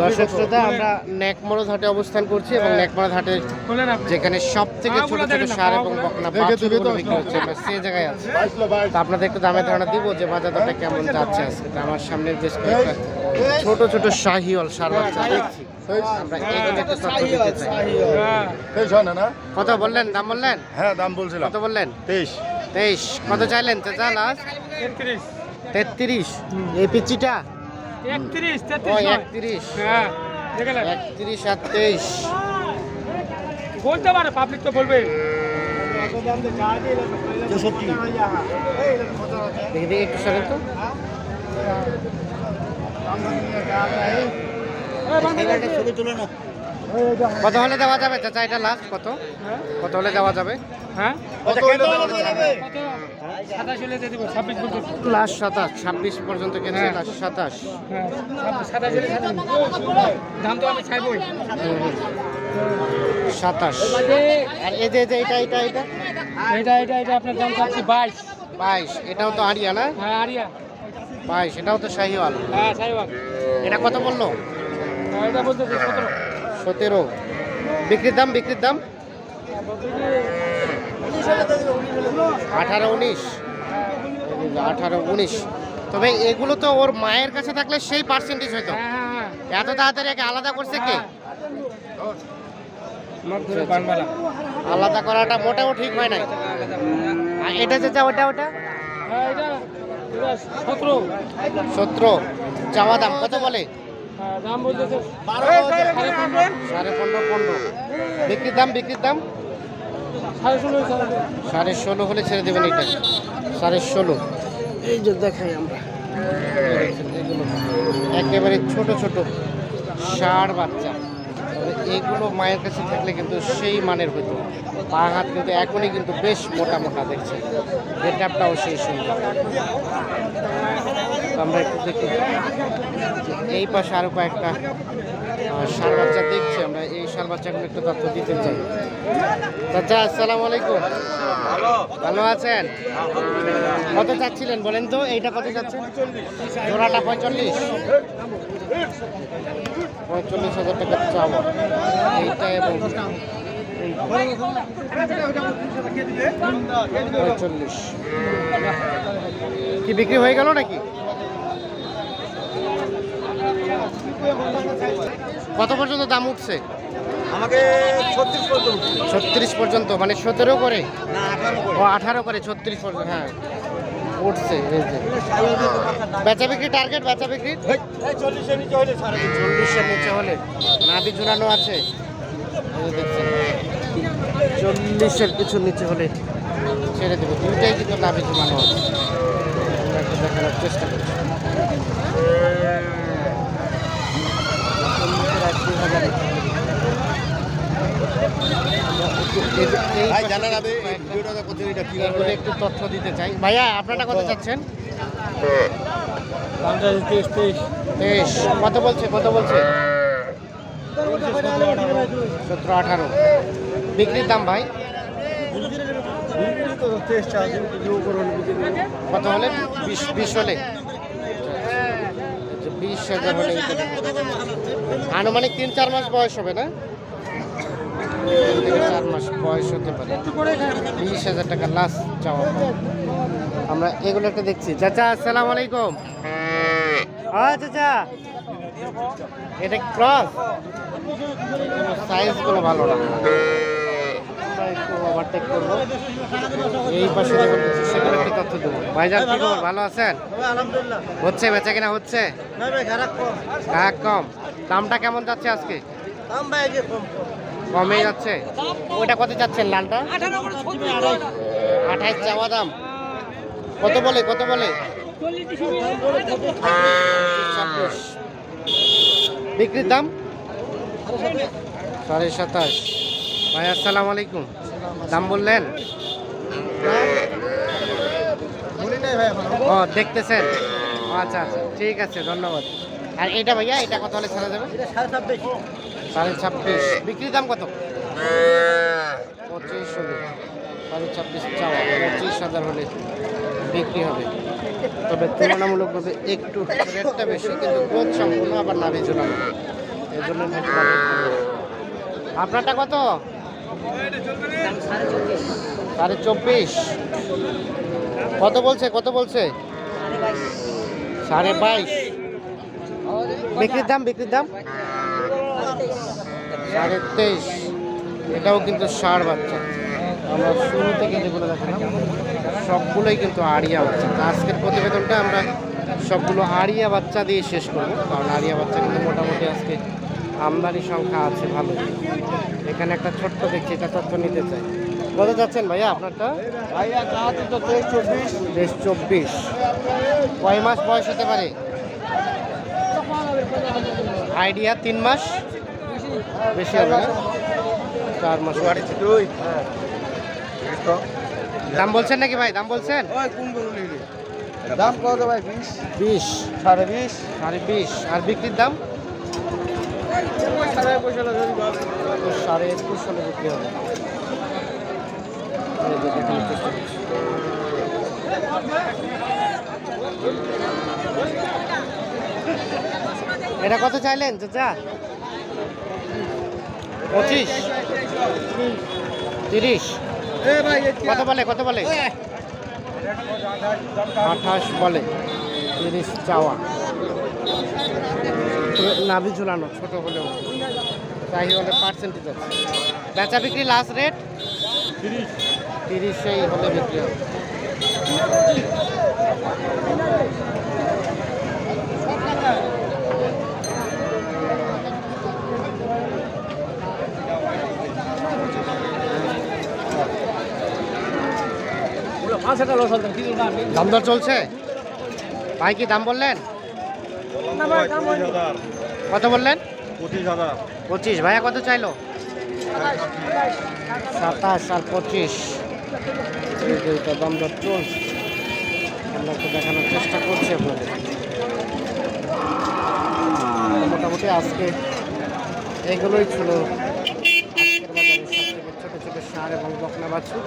দর্শক শ্রোতা আমরা নেকমরদ হাটে অবস্থান করছি এবং নেকমরদ হাটে যেখানে সব থেকে ছোট ছোট সার এবং বকনা বিক্রি হচ্ছে। আমরা সেই জায়গায় আছি। তা আপনাদের একটু দামে ধারণা দিব যে বাজার দরটা কেমন যাচ্ছে আজকে। আমার সামনে বেশ কয়েকটা ছোট ছোট শাহিওয়াল সার বাচ্চা দেখছি। কত বললেন? দাম বললেন? হ্যাঁ দাম বলছিলাম। কত বললেন? তেইশ। তেইশ। কত চাইলেন চাচা লাস্ট? একত্রিশ তেত্রিশ। এই পিচিটা একত্রিশ একত্রিশ। হ্যাঁ একত্রিশ আর তেইশ। বলতে পারে পাবলিক তো বলবে। চৌষট্টি। দেখি দেখি একটু সরেন তো। ছবি তুলে না কত হলে দেওয়া যাবে? চাচা এটা লাস্ট কত? কত হলে দেওয়া যাবে? হ্যাঁ? কত হইলে দেওয়া যাবে? কত সাতাশ হলে দিয়ে দেবো ছাব্বিশ পর্যন্ত লাস্ট সাতাশ ছাব্বিশ পর্যন্ত লাস্ট সাতাশ। হ্যাঁ ছাব্বিশ, সাতাশ সাতাশ দাম তো আমি চাইবই সাতাশ। আর এই যে যে এটা এটা এটা? এটা এটা এটা আপনার দাম চাচ্ছি বাইশ। বাইশ এটাও তো আরিয়া না? হ্যাঁ আরিয়া বাইশ এটাও তো শাহিওয়াল। হ্যাঁ সাইবাগ এটা কত বলল? এটা বলতেছে সতেরো সতেরো। বিক্রির দাম বিক্রির দাম? আঠারো উনিশ। আঠারো উনিশ। তবে এগুলো তো ওর মায়ের কাছে থাকলে সেই পার্সেন্টেজ হয়তো হ্যাঁ হ্যাঁ হ্যাঁ এত তাড়াতাড়ি একে আলাদা করছে কে? আলাদা করাটা মোটেও ঠিক হয় নাই। এটা যেটা ওটা ওটা? হ্যাঁ সতেরো। সতেরো। চাওয়া দাম কত বলে? দাম বলতেছে সাড়ে পনেরো সাড়ে পনেরো পনেরো। বিক্রির দাম বিক্রির দাম? সাড়ে ষোলো সাড়ে ষোলো। সাড়ে ষোলো হলে ছেড়ে দেবেন এটা সাড়ে ষোলো। এই যে দেখাই আমরা। একেবারে ছোট ছোট। ষাট বাচ্চা। এগুলো মায়ের কাছে থাকলে কিন্তু সেই মানের হতো। পা, হাত কিন্তু এখনই কিন্তু বেশ মোটা মোটা দেখছে। গেটআপটাও সেই সুন্দর। আমরা একটু দেখি। এই পাশে আরও কয়েকটা ষাঁড় বাচ্চা দেখছি আমরা। এই ষাঁড় বাচ্চাগুলো একটু তথ্য দিতে চাই। চাচা, আসসালামু আলাইকুম। ভালো আছেন? কত চাচ্ছিলেন বলেন তো? এইটা কত চাচ্ছেন? জোড়াটা পঁয়তাল্লিশ। পঁয়তাল্লিশ হাজার টাকা চাওয়া। এইটা এবং পঁয়তাল্লিশ। কি বিক্রি হয়ে গেল নাকি? কত পর্যন্ত দাম উঠছে? আমাকে ছত্রিশ পর্যন্ত ছত্রিশ পর্যন্ত মানে সতেরো করে। ও আঠারো করে ছত্রিশ পর্যন্ত হ্যাঁ। উঠছে, এই যে। বেচা বিক্রি টার্গেট বেচা বিক্রি? চল্লিশের নিচে হলে। চল্লিশের নিচে হলে নাভি ঝুলানো আছে দেখছেন। চল্লিশের কিছু নিচে হলে ছেড়ে দেবে। দুইটাই কিন্তু নাভি ঝুলানো আছে। চেষ্টা করছি চল্লিশের এক দুই হাজারে। আমরা একটু এই- এই ভাই পাশে জানা যাবে এই কয়েকটা- ভিডিওটা করতে এটা একটু তথ্য দিতে চাই। ভাইয়া আপনারটা কত চাচ্ছেন? তেইশ। তেইশ বেশ কত বলছে কত বলছে? সতেরো আঠারো। বিক্রির দাম ভাই? কত হলে? বিশ বিশ হলে? আচ্ছা, বিশ হাজার হলে আনুমানিক তিন চার মাস বয়স হবে না? তিন থেকে চার মাস বয়স হতে পারে। বিশ হাজার টাকা লাস্ট চাওয়া আমরা এগুলো একটা দেখছি। চাচা আসসালাম আলাইকুম। হ্যাঁ চাচা। এটা ক্রস সাইজগুলো ভালো না। একটু ওভারটেক করব এই পাশে যেগুলো দেখছি তথ্য দেবো। ভাইজান কি খবর? ভালো আছেন? হচ্ছে বেচা কিনা হচ্ছে? না কম। দামটা কেমন যাচ্ছে আজকে? দাম ভাই কম। কমে যাচ্ছে? ওইটা কত যাচ্ছেন লালটা? আঠাইশ চাওয়া দাম। কত বলে কত বলে? বিক্রির দাম? সাড়ে সাতাশ। ভাই আসসালাম আলাইকুম। দাম বললেন? ও দেখতেছেন? ও, আচ্ছা আচ্ছা। ঠিক আছে ধন্যবাদ। আর এটা ভাইয়া এটা কত হলে ছাড়া যাবে? এটা সাড়ে ছাব্বিশ। বিক্রির দাম কত? পঁচিশ হলে। সাড়ে ছাব্বিশ চাওয়া। পঁচিশ হাজার হলে বিক্রি হবে। তবে তুলনামূলকভাবে একটু রেটটা বেশি কিন্তু গ্রোথ সম্পূর্ণ আবার নাভি ঝুলানো এই জন্য। আপনারটা কত? সাড়ে চব্বিশ। কত বলছে? কত বলছে? সাড়ে বাইশ। বিক্রির দাম বিক্রির দাম? সাড়ে তেইশ। এটাও কিন্তু ষাঁড় বাচ্চা। আমরা শুরু থেকে যেগুলো দেখালাম। সবগুলোই কিন্তু আড়িয়া বাচ্চা। আজকের প্রতিবেদনটা আমরা সবগুলো আড়িয়া বাচ্চা দিয়ে শেষ করব কারণ আড়িয়া বাচ্চা কিন্তু মোটামুটি আজকে আমদানি সংখ্যা আছে ভালো। এখানে একটা ছোট্ট দেখছি এটা তথ্য নিতে চাই। কত যাচ্ছেন ভাইয়া আপনারটা? বেশ চব্বিশ। কয় মাস বয়স হতে পারে? আইডিয়া তিন মাস? বেশি হবে না। চার মাস দুই। দাম বলছেন নাকি ভাই? দাম বলছেন? দাম কত ভাই? বিশ। বিশ। সাড়ে বিশ। সাড়ে বিশ। আর বিক্রির দাম? সাড়ে একুশ, হলে বিক্রি হবে। এটা কত চাইলেন চাচা? পঁচিশ। তিরিশ। কত বলে কত বলে? আঠাশ বলে। তিরিশ চাওয়া। নাভি ঝুলানো ছোট হলেও। তাই হলে পার্সেন্টেজ আছে। বেচা বিক্রি লাস্ট রেট তিরিশ। তিরিশেই হলে বিক্রি হবে। দাম দর চলছে? ভাই কি দাম বললেন? কত বললেন? পঁচিশ হাজার। পঁচিশ। ভাইয়া কত চাইলো? সাতাশ আর পঁচিশ। দুইটা দাম দর চলছে। আমরা একটু দেখানোর চেষ্টা করছি আপনাদের। মোটামুটি আজকে এগুলোই ছিল ছোটো সার এবং বকনা বাছুর।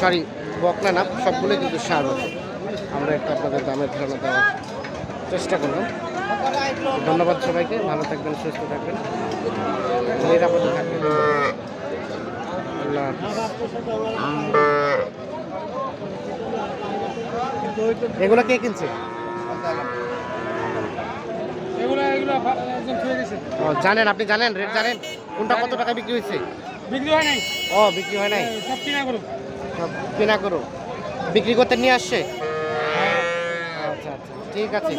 সরি বকনা না সবগুলোই কিন্তু সার আমরা একটু আপনাদের দামের ধারণা দেওয়ার চেষ্টা করলাম। ধন্যবাদ সবাইকে ভালো থাকবেন সুস্থ থাকবেন। নিরাপদে থাকবেন। এগুলো কে কিনছে? জানেন আপনি জানেন রেট জানেন। কোনটা কত টাকা বিক্রি হয়েছে? বিক্রি হয় নাই? ও বিক্রি হয় নাই? সব কিনা করো সব কিনা করো বিক্রি করতে নিয়ে আসছে? আচ্ছা আচ্ছা ঠিক আছে।